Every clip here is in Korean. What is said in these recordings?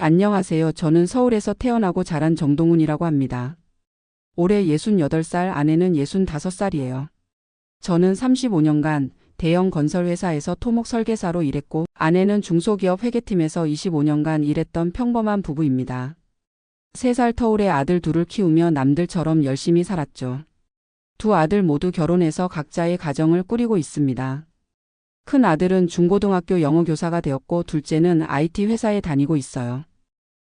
안녕하세요. 저는 서울에서 태어나고 자란 정동훈이라고 합니다. 올해 68살, 아내는 65살이에요. 저는 35년간 대형 건설회사에서 토목 설계사로 일했고, 아내는 중소기업 회계팀에서 25년간 일했던 평범한 부부입니다. 3살 터울의 아들 둘을 키우며 남들처럼 열심히 살았죠. 두 아들 모두 결혼해서 각자의 가정을 꾸리고 있습니다. 큰 아들은 중고등학교 영어교사가 되었고 둘째는 IT 회사에 다니고 있어요.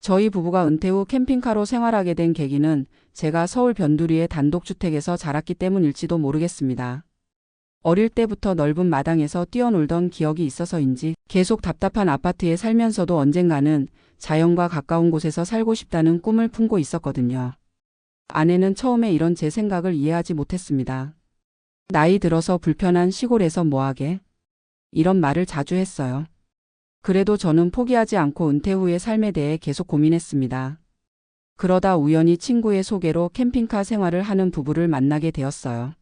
저희 부부가 은퇴 후 캠핑카로 생활하게 된 계기는 제가 서울 변두리의 단독주택에서 자랐기 때문일지도 모르겠습니다. 어릴 때부터 넓은 마당에서 뛰어놀던 기억이 있어서인지 계속 답답한 아파트에 살면서도 언젠가는 자연과 가까운 곳에서 살고 싶다는 꿈을 품고 있었거든요. 아내는 처음에 이런 제 생각을 이해하지 못했습니다. 나이 들어서 불편한 시골에서 뭐하게? 이런 말을 자주 했어요. 그래도 저는 포기하지 않고 은퇴 후의 삶에 대해 계속 고민했습니다. 그러다 우연히 친구의 소개로 캠핑카 생활을 하는 부부를 만나게 되었어요.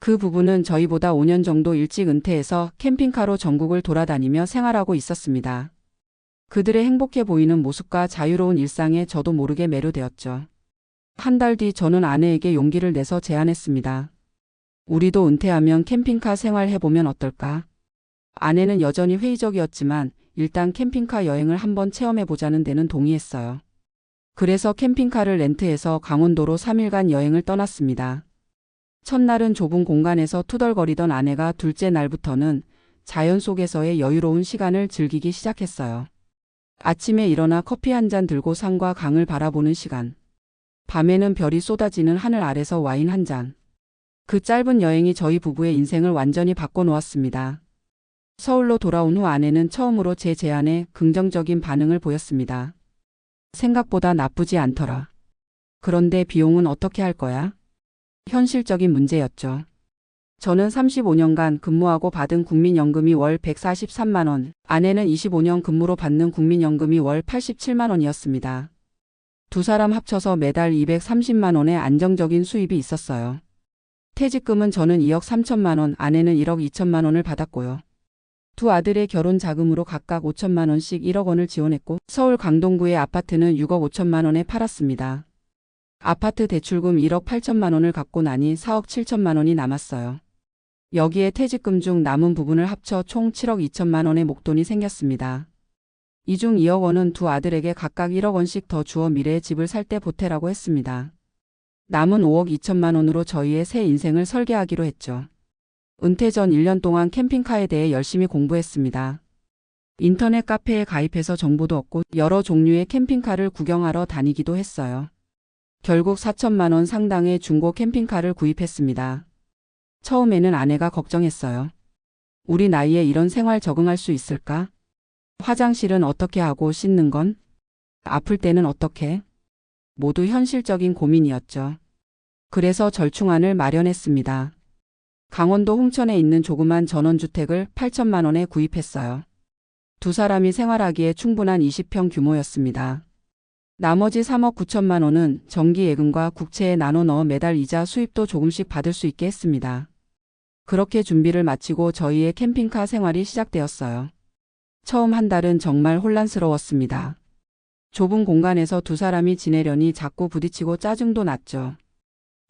그 부부는 저희보다 5년 정도 일찍 은퇴해서 캠핑카로 전국을 돌아다니며 생활하고 있었습니다. 그들의 행복해 보이는 모습과 자유로운 일상에 저도 모르게 매료되었죠. 한 달 뒤 저는 아내에게 용기를 내서 제안했습니다. 우리도 은퇴하면 캠핑카 생활 해보면 어떨까? 아내는 여전히 회의적이었지만 일단 캠핑카 여행을 한번 체험해보자는 데는 동의했어요. 그래서 캠핑카를 렌트해서 강원도로 3일간 여행을 떠났습니다. 첫날은 좁은 공간에서 투덜거리던 아내가 둘째 날부터는 자연 속에서의 여유로운 시간을 즐기기 시작했어요. 아침에 일어나 커피 한 잔 들고 산과 강을 바라보는 시간. 밤에는 별이 쏟아지는 하늘 아래서 와인 한 잔. 그 짧은 여행이 저희 부부의 인생을 완전히 바꿔놓았습니다. 서울로 돌아온 후 아내는 처음으로 제 제안에 긍정적인 반응을 보였습니다. 생각보다 나쁘지 않더라. 그런데 비용은 어떻게 할 거야? 현실적인 문제였죠. 저는 35년간 근무하고 받은 국민연금이 월 143만 원, 아내는 25년 근무로 받는 국민연금이 월 87만 원이었습니다. 두 사람 합쳐서 매달 230만 원의 안정적인 수입이 있었어요. 퇴직금은 저는 2억 3천만 원, 아내는 1억 2천만 원을 받았고요. 두 아들의 결혼 자금으로 각각 5천만 원씩 1억 원을 지원했고 서울 강동구의 아파트는 6억 5천만 원에 팔았습니다. 아파트 대출금 1억 8천만 원을 갚고 나니 4억 7천만 원이 남았어요. 여기에 퇴직금 중 남은 부분을 합쳐 총 7억 2천만 원의 목돈이 생겼습니다. 이 중 2억 원은 두 아들에게 각각 1억 원씩 더 주어 미래의 집을 살 때 보태라고 했습니다. 남은 5억 2천만 원으로 저희의 새 인생을 설계하기로 했죠. 은퇴 전 1년 동안 캠핑카에 대해 열심히 공부했습니다. 인터넷 카페에 가입해서 정보도 얻고 여러 종류의 캠핑카를 구경하러 다니기도 했어요. 결국 4천만 원 상당의 중고 캠핑카를 구입했습니다. 처음에는 아내가 걱정했어요. 우리 나이에 이런 생활 적응할 수 있을까? 화장실은 어떻게 하고 씻는 건? 아플 때는 어떻게? 모두 현실적인 고민이었죠. 그래서 절충안을 마련했습니다. 강원도 홍천에 있는 조그만 전원주택을 8천만 원에 구입했어요. 두 사람이 생활하기에 충분한 20평 규모였습니다. 나머지 3억 9천만 원은 정기 예금과 국채에 나눠 넣어 매달 이자 수입도 조금씩 받을 수 있게 했습니다. 그렇게 준비를 마치고 저희의 캠핑카 생활이 시작되었어요. 처음 한 달은 정말 혼란스러웠습니다. 좁은 공간에서 두 사람이 지내려니 자꾸 부딪히고 짜증도 났죠.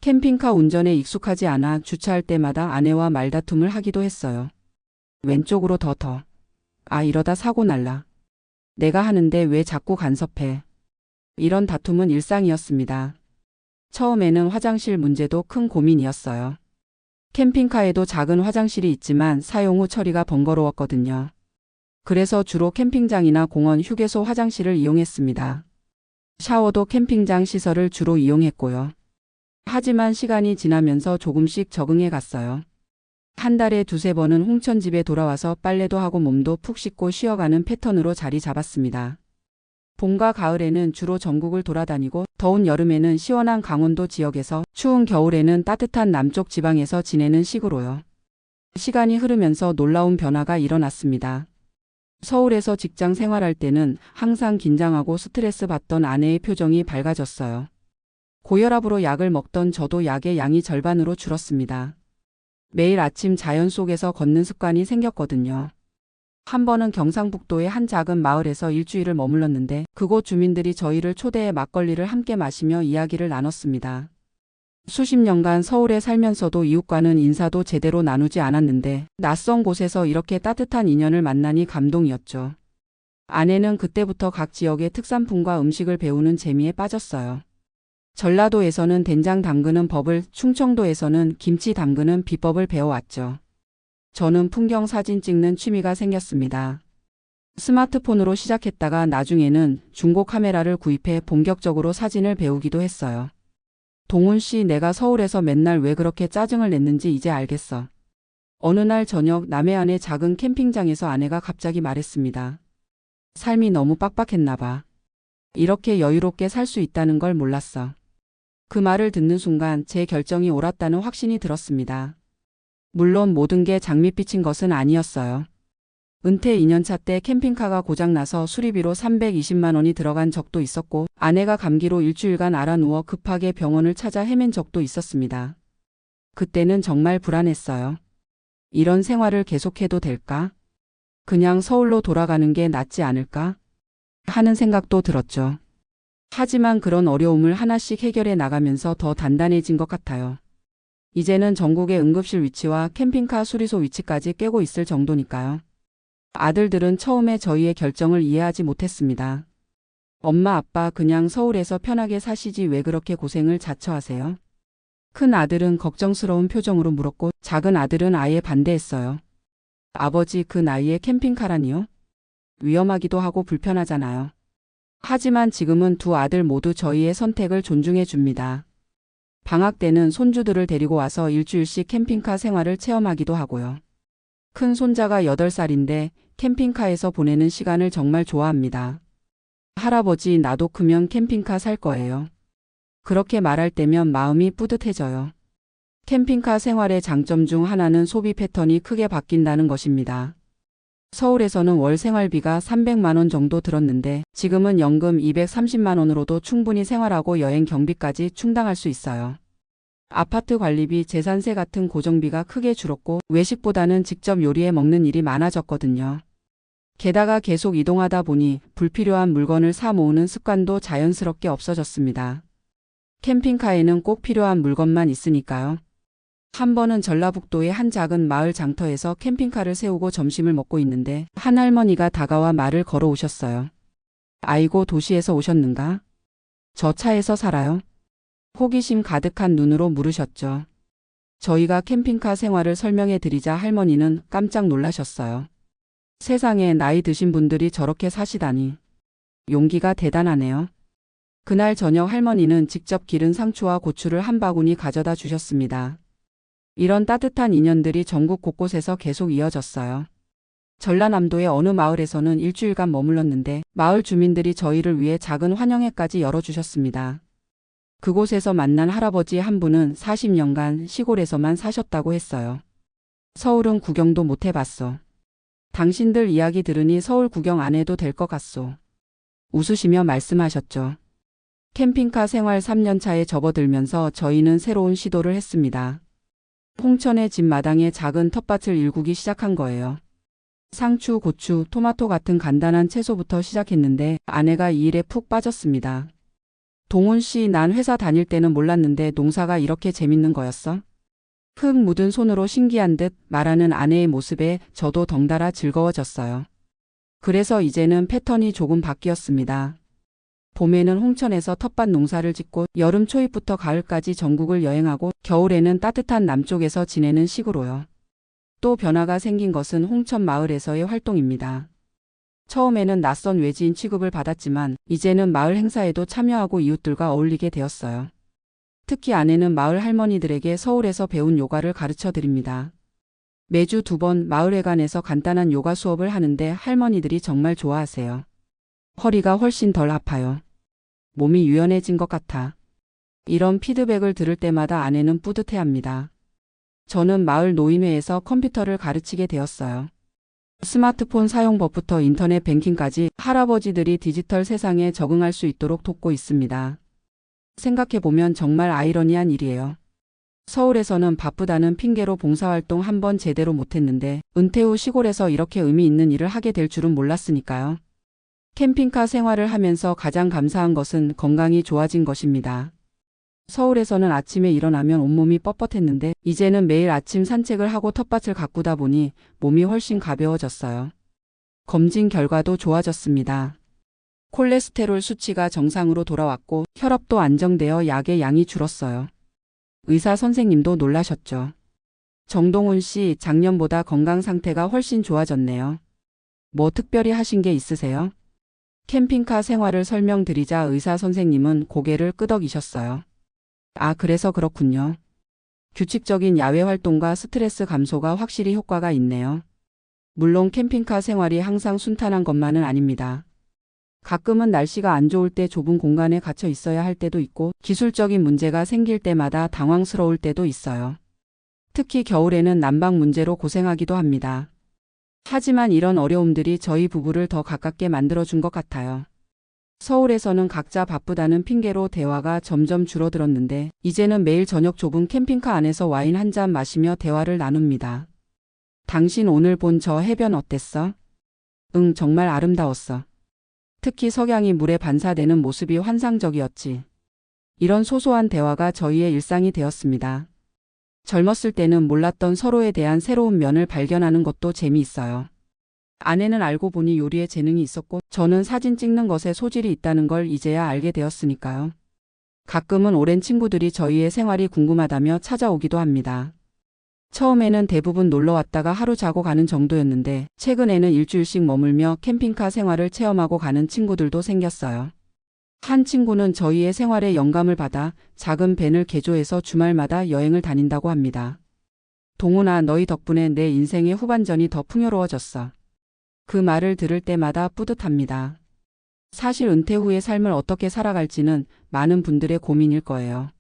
캠핑카 운전에 익숙하지 않아 주차할 때마다 아내와 말다툼을 하기도 했어요. 왼쪽으로 더 더. 아 이러다 사고 날라. 내가 하는데 왜 자꾸 간섭해. 이런 다툼은 일상이었습니다. 처음에는 화장실 문제도 큰 고민이었어요. 캠핑카에도 작은 화장실이 있지만 사용 후 처리가 번거로웠거든요. 그래서 주로 캠핑장이나 공원 휴게소 화장실을 이용했습니다. 샤워도 캠핑장 시설을 주로 이용했고요. 하지만 시간이 지나면서 조금씩 적응해 갔어요. 한 달에 두세 번은 홍천 집에 돌아와서 빨래도 하고 몸도 푹 씻고 쉬어가는 패턴으로 자리 잡았습니다. 봄과 가을에는 주로 전국을 돌아다니고 더운 여름에는 시원한 강원도 지역에서 추운 겨울에는 따뜻한 남쪽 지방에서 지내는 식으로요. 시간이 흐르면서 놀라운 변화가 일어났습니다. 서울에서 직장 생활할 때는 항상 긴장하고 스트레스 받던 아내의 표정이 밝아졌어요. 고혈압으로 약을 먹던 저도 약의 양이 절반으로 줄었습니다. 매일 아침 자연 속에서 걷는 습관이 생겼거든요. 한 번은 경상북도의 한 작은 마을에서 일주일을 머물렀는데 그곳 주민들이 저희를 초대해 막걸리를 함께 마시며 이야기를 나눴습니다. 수십 년간 서울에 살면서도 이웃과는 인사도 제대로 나누지 않았는데 낯선 곳에서 이렇게 따뜻한 인연을 만나니 감동이었죠. 아내는 그때부터 각 지역의 특산품과 음식을 배우는 재미에 빠졌어요. 전라도에서는 된장 담그는 법을, 충청도에서는 김치 담그는 비법을 배워왔죠. 저는 풍경 사진 찍는 취미가 생겼습니다. 스마트폰으로 시작했다가 나중에는 중고 카메라를 구입해 본격적으로 사진을 배우기도 했어요. 동훈 씨, 내가 서울에서 맨날 왜 그렇게 짜증을 냈는지 이제 알겠어. 어느 날 저녁 남해안의 작은 캠핑장에서 아내가 갑자기 말했습니다. 삶이 너무 빡빡했나 봐. 이렇게 여유롭게 살 수 있다는 걸 몰랐어. 그 말을 듣는 순간 제 결정이 옳았다는 확신이 들었습니다. 물론 모든 게 장밋빛인 것은 아니었어요. 은퇴 2년차 때 캠핑카가 고장나서 수리비로 320만 원이 들어간 적도 있었고 아내가 감기로 일주일간 알아 누워 급하게 병원을 찾아 헤맨 적도 있었습니다. 그때는 정말 불안했어요. 이런 생활을 계속해도 될까? 그냥 서울로 돌아가는 게 낫지 않을까? 하는 생각도 들었죠. 하지만 그런 어려움을 하나씩 해결해 나가면서 더 단단해진 것 같아요. 이제는 전국의 응급실 위치와 캠핑카 수리소 위치까지 깨고 있을 정도니까요. 아들들은 처음에 저희의 결정을 이해하지 못했습니다. 엄마 아빠 그냥 서울에서 편하게 사시지 왜 그렇게 고생을 자처하세요? 큰 아들은 걱정스러운 표정으로 물었고 작은 아들은 아예 반대했어요. 아버지 그 나이에 캠핑카라니요? 위험하기도 하고 불편하잖아요. 하지만 지금은 두 아들 모두 저희의 선택을 존중해 줍니다. 방학 때는 손주들을 데리고 와서 일주일씩 캠핑카 생활을 체험하기도 하고요. 큰 손자가 8살인데 캠핑카에서 보내는 시간을 정말 좋아합니다. 할아버지 나도 크면 캠핑카 살 거예요. 그렇게 말할 때면 마음이 뿌듯해져요. 캠핑카 생활의 장점 중 하나는 소비 패턴이 크게 바뀐다는 것입니다. 서울에서는 월 생활비가 300만 원 정도 들었는데 지금은 연금 230만 원으로도 충분히 생활하고 여행 경비까지 충당할 수 있어요. 아파트 관리비, 재산세 같은 고정비가 크게 줄었고 외식보다는 직접 요리해 먹는 일이 많아졌거든요. 게다가 계속 이동하다 보니 불필요한 물건을 사 모으는 습관도 자연스럽게 없어졌습니다. 캠핑카에는 꼭 필요한 물건만 있으니까요. 한 번은 전라북도의 한 작은 마을 장터에서 캠핑카를 세우고 점심을 먹고 있는데 한 할머니가 다가와 말을 걸어 오셨어요. 아이고 도시에서 오셨는가? 저 차에서 살아요. 호기심 가득한 눈으로 물으셨죠. 저희가 캠핑카 생활을 설명해 드리자 할머니는 깜짝 놀라셨어요. 세상에 나이 드신 분들이 저렇게 사시다니. 용기가 대단하네요. 그날 저녁 할머니는 직접 기른 상추와 고추를 한 바구니 가져다 주셨습니다. 이런 따뜻한 인연들이 전국 곳곳에서 계속 이어졌어요. 전라남도의 어느 마을에서는 일주일간 머물렀는데 마을 주민들이 저희를 위해 작은 환영회까지 열어주셨습니다. 그곳에서 만난 할아버지 한 분은 40년간 시골에서만 사셨다고 했어요. 서울은 구경도 못 해봤어. 당신들 이야기 들으니 서울 구경 안 해도 될 것 같소. 웃으시며 말씀하셨죠. 캠핑카 생활 3년 차에 접어들면서 저희는 새로운 시도를 했습니다. 홍천의 집 마당에 작은 텃밭을 일구기 시작한 거예요. 상추, 고추, 토마토 같은 간단한 채소부터 시작했는데 아내가 이 일에 푹 빠졌습니다. 동훈 씨, 난 회사 다닐 때는 몰랐는데 농사가 이렇게 재밌는 거였어? 흙 묻은 손으로 신기한 듯 말하는 아내의 모습에 저도 덩달아 즐거워졌어요. 그래서 이제는 패턴이 조금 바뀌었습니다. 봄에는 홍천에서 텃밭 농사를 짓고 여름 초입부터 가을까지 전국을 여행하고 겨울에는 따뜻한 남쪽에서 지내는 식으로요. 또 변화가 생긴 것은 홍천 마을에서의 활동입니다. 처음에는 낯선 외지인 취급을 받았지만 이제는 마을 행사에도 참여하고 이웃들과 어울리게 되었어요. 특히 아내는 마을 할머니들에게 서울에서 배운 요가를 가르쳐 드립니다. 매주 두 번 마을회관에서 간단한 요가 수업을 하는데 할머니들이 정말 좋아하세요. 허리가 훨씬 덜 아파요. 몸이 유연해진 것 같아. 이런 피드백을 들을 때마다 아내는 뿌듯해 합니다. 저는 마을 노인회에서 컴퓨터를 가르치게 되었어요. 스마트폰 사용법부터 인터넷 뱅킹까지 할아버지들이 디지털 세상에 적응할 수 있도록 돕고 있습니다. 생각해보면 정말 아이러니한 일이에요. 서울에서는 바쁘다는 핑계로 봉사활동 한 번 제대로 못했는데 은퇴 후 시골에서 이렇게 의미 있는 일을 하게 될 줄은 몰랐으니까요. 캠핑카 생활을 하면서 가장 감사한 것은 건강이 좋아진 것입니다. 서울에서는 아침에 일어나면 온몸이 뻣뻣했는데 이제는 매일 아침 산책을 하고 텃밭을 가꾸다 보니 몸이 훨씬 가벼워졌어요. 검진 결과도 좋아졌습니다. 콜레스테롤 수치가 정상으로 돌아왔고 혈압도 안정되어 약의 양이 줄었어요. 의사 선생님도 놀라셨죠. 정동훈 씨 작년보다 건강 상태가 훨씬 좋아졌네요. 뭐 특별히 하신 게 있으세요? 캠핑카 생활을 설명드리자 의사 선생님은 고개를 끄덕이셨어요. 아, 그래서 그렇군요. 규칙적인 야외 활동과 스트레스 감소가 확실히 효과가 있네요. 물론 캠핑카 생활이 항상 순탄한 것만은 아닙니다. 가끔은 날씨가 안 좋을 때 좁은 공간에 갇혀 있어야 할 때도 있고 기술적인 문제가 생길 때마다 당황스러울 때도 있어요. 특히 겨울에는 난방 문제로 고생하기도 합니다. 하지만 이런 어려움들이 저희 부부를 더 가깝게 만들어준 것 같아요. 서울에서는 각자 바쁘다는 핑계로 대화가 점점 줄어들었는데 이제는 매일 저녁 좁은 캠핑카 안에서 와인 한 잔 마시며 대화를 나눕니다. 당신 오늘 본 저 해변 어땠어? 응, 정말 아름다웠어. 특히 석양이 물에 반사되는 모습이 환상적이었지. 이런 소소한 대화가 저희의 일상이 되었습니다. 젊었을 때는 몰랐던 서로에 대한 새로운 면을 발견하는 것도 재미있어요. 아내는 알고 보니 요리에 재능이 있었고 저는 사진 찍는 것에 소질이 있다는 걸 이제야 알게 되었으니까요. 가끔은 오랜 친구들이 저희의 생활이 궁금하다며 찾아오기도 합니다. 처음에는 대부분 놀러 왔다가 하루 자고 가는 정도였는데 최근에는 일주일씩 머물며 캠핑카 생활을 체험하고 가는 친구들도 생겼어요. 한 친구는 저희의 생활에 영감을 받아 작은 밴을 개조해서 주말마다 여행을 다닌다고 합니다. 동훈아, 너희 덕분에 내 인생의 후반전이 더 풍요로워졌어. 그 말을 들을 때마다 뿌듯합니다. 사실 은퇴 후의 삶을 어떻게 살아갈지는 많은 분들의 고민일 거예요.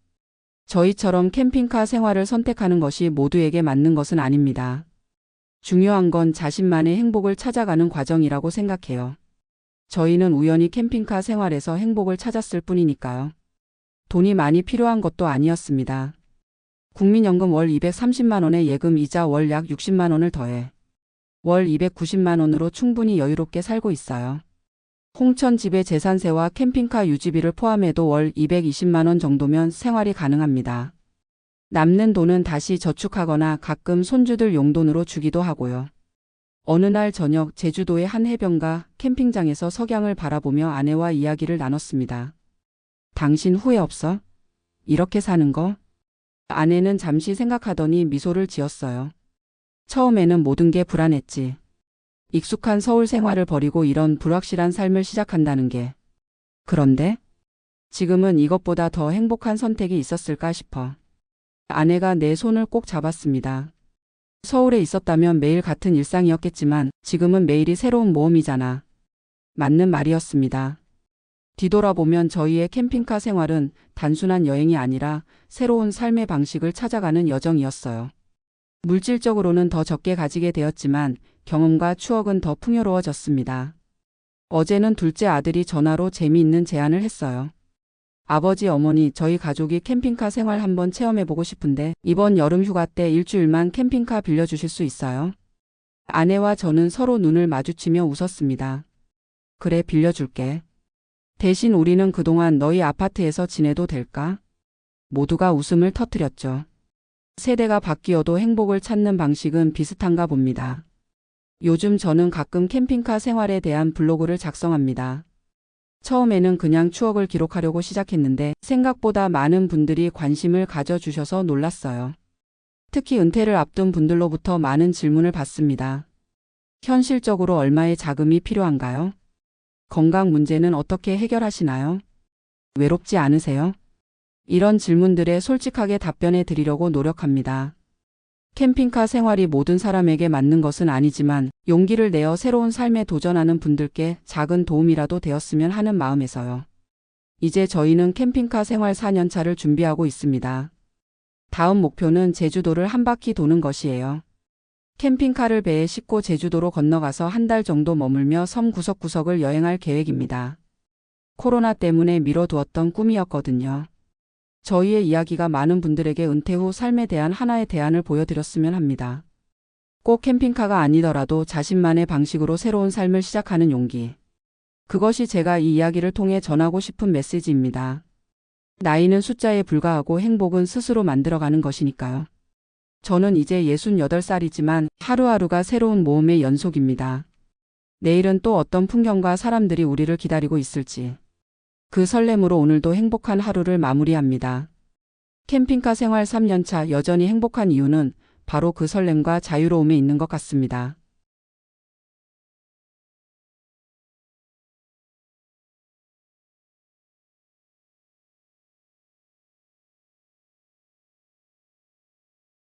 저희처럼 캠핑카 생활을 선택하는 것이 모두에게 맞는 것은 아닙니다. 중요한 건 자신만의 행복을 찾아가는 과정이라고 생각해요. 저희는 우연히 캠핑카 생활에서 행복을 찾았을 뿐이니까요. 돈이 많이 필요한 것도 아니었습니다. 국민연금 월 230만 원의 예금 이자 월 약 60만 원을 더해 월 290만 원으로 충분히 여유롭게 살고 있어요. 홍천 집의 재산세와 캠핑카 유지비를 포함해도 월 220만 원 정도면 생활이 가능합니다. 남는 돈은 다시 저축하거나 가끔 손주들 용돈으로 주기도 하고요. 어느 날 저녁 제주도의 한 해변가 캠핑장에서 석양을 바라보며 아내와 이야기를 나눴습니다. 당신 후회 없어? 이렇게 사는 거? 아내는 잠시 생각하더니 미소를 지었어요. 처음에는 모든 게 불안했지. 익숙한 서울 생활을 버리고 이런 불확실한 삶을 시작한다는 게. 그런데 지금은 이것보다 더 행복한 선택이 있었을까 싶어. 아내가 내 손을 꼭 잡았습니다. 서울에 있었다면 매일 같은 일상이었겠지만 지금은 매일이 새로운 모험이잖아. 맞는 말이었습니다. 뒤돌아보면 저희의 캠핑카 생활은 단순한 여행이 아니라 새로운 삶의 방식을 찾아가는 여정이었어요. 물질적으로는 더 적게 가지게 되었지만 경험과 추억은 더 풍요로워졌습니다. 어제는 둘째 아들이 전화로 재미있는 제안을 했어요. 아버지, 어머니, 저희 가족이 캠핑카 생활 한번 체험해보고 싶은데 이번 여름 휴가 때 일주일만 캠핑카 빌려주실 수 있어요? 아내와 저는 서로 눈을 마주치며 웃었습니다. 그래, 빌려줄게. 대신 우리는 그동안 너희 아파트에서 지내도 될까? 모두가 웃음을 터뜨렸죠. 세대가 바뀌어도 행복을 찾는 방식은 비슷한가 봅니다. 요즘 저는 가끔 캠핑카 생활에 대한 블로그를 작성합니다. 처음에는 그냥 추억을 기록하려고 시작했는데 생각보다 많은 분들이 관심을 가져주셔서 놀랐어요. 특히 은퇴를 앞둔 분들로부터 많은 질문을 받습니다. 현실적으로 얼마의 자금이 필요한가요? 건강 문제는 어떻게 해결하시나요? 외롭지 않으세요? 이런 질문들에 솔직하게 답변해 드리려고 노력합니다. 캠핑카 생활이 모든 사람에게 맞는 것은 아니지만 용기를 내어 새로운 삶에 도전하는 분들께 작은 도움이라도 되었으면 하는 마음에서요. 이제 저희는 캠핑카 생활 4년차를 준비하고 있습니다. 다음 목표는 제주도를 한 바퀴 도는 것이에요. 캠핑카를 배에 싣고 제주도로 건너가서 한 달 정도 머물며 섬 구석구석을 여행할 계획입니다. 코로나 때문에 미뤄두었던 꿈이었거든요. 저희의 이야기가 많은 분들에게 은퇴 후 삶에 대한 하나의 대안을 보여드렸으면 합니다. 꼭 캠핑카가 아니더라도 자신만의 방식으로 새로운 삶을 시작하는 용기. 그것이 제가 이 이야기를 통해 전하고 싶은 메시지입니다. 나이는 숫자에 불과하고 행복은 스스로 만들어가는 것이니까요. 저는 이제 68살이지만 하루하루가 새로운 모험의 연속입니다. 내일은 또 어떤 풍경과 사람들이 우리를 기다리고 있을지. 그 설렘으로 오늘도 행복한 하루를 마무리합니다. 캠핑카 생활 3년차 여전히 행복한 이유는 바로 그 설렘과 자유로움에 있는 것 같습니다.